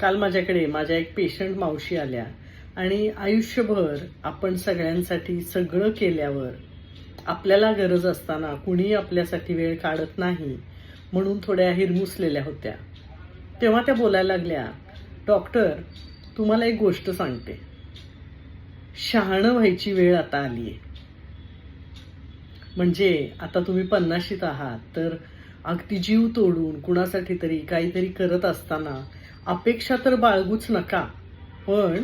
काल माझ्याकडे माझ्या एक पेशंट मावशी आल्या आणि आयुष्यभर आपण सगळ्यांसाठी सगळं केल्यावर आपल्याला गरज असताना कुणी आपल्यासाठी वेळ काढत नाही म्हणून थोड्या हिरमुसलेल्या होत्या. तेव्हा त्या बोलायला लागल्या डॉक्टर तुम्हाला एक गोष्ट सांगते. शहाणं व्हायची वेळ आता आली आहे म्हणजे आता तुम्ही पन्नाशीत आहात तर अगदी जीव तोडून कुणासाठी तरी काहीतरी करत असताना अपेक्षा तर बाळगूच नका पण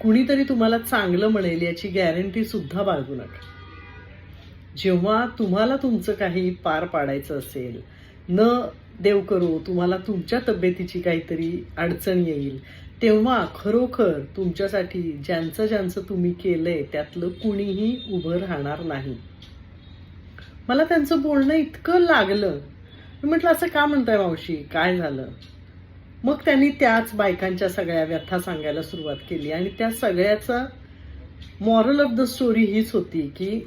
कुणीतरी तुम्हाला चांगलं म्हणेल याची गॅरंटी सुद्धा बाळगू नका. जेव्हा तुम्हाला तुमचं काही पार पाडायचं असेल न देव करो तुम्हाला तुमच्या तब्येतीची काहीतरी अडचण येईल तेव्हा खरोखर तुमच्यासाठी ज्यांचं ज्यांचं तुम्ही केलंय त्यातलं कुणीही उभं राहणार नाही. मला त्यांचं बोलणं इतकं लागलं. मी म्हटलं असं का म्हणताय मावशी? काय झालं? मग त्यांनी त्याच बायकांच्या सगळ्या व्यथा सांगायला सुरुवात केली. आणि त्या सगळ्याचा मॉरल ऑफ द स्टोरी हीच होती की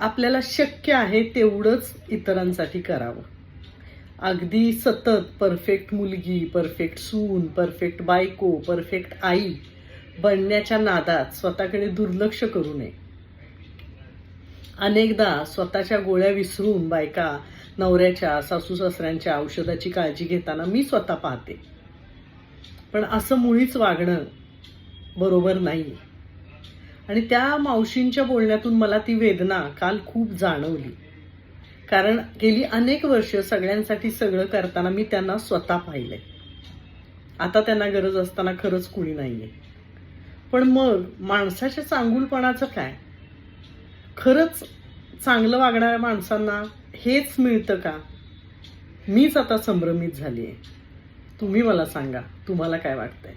आपल्याला शक्य आहे तेवढंच इतरांसाठी करावं. अगदी सतत परफेक्ट मुलगी परफेक्ट सून परफेक्ट बायको परफेक्ट आई बनण्याच्या नादात स्वतःकडे दुर्लक्ष करू नये. अनेकदा स्वतःच्या गोळ्या विसरून बायका नवऱ्याच्या सासू सासऱ्यांच्या औषधाची काळजी घेताना मी स्वतः पाहते. पण असं मुळीच वागणं बरोबर नाही. आणि त्या मावशींच्या बोलण्यातून मला ती वेदना काल खूप जाणवली. कारण गेली अनेक वर्ष सगळ्यांसाठी सगळं करताना मी त्यांना स्वतः पाहिलंय. आता त्यांना गरज असताना खरंच कुणी नाहीये. पण मग माणसाच्या चांगुलपणाचं काय? खरंच चांगलं वागणाऱ्या माणसांना हेच मिळतं का? मीच आता संभ्रमित झाली आहे तुम्ही मला सांगा तुम्हाला काय वाटतंय?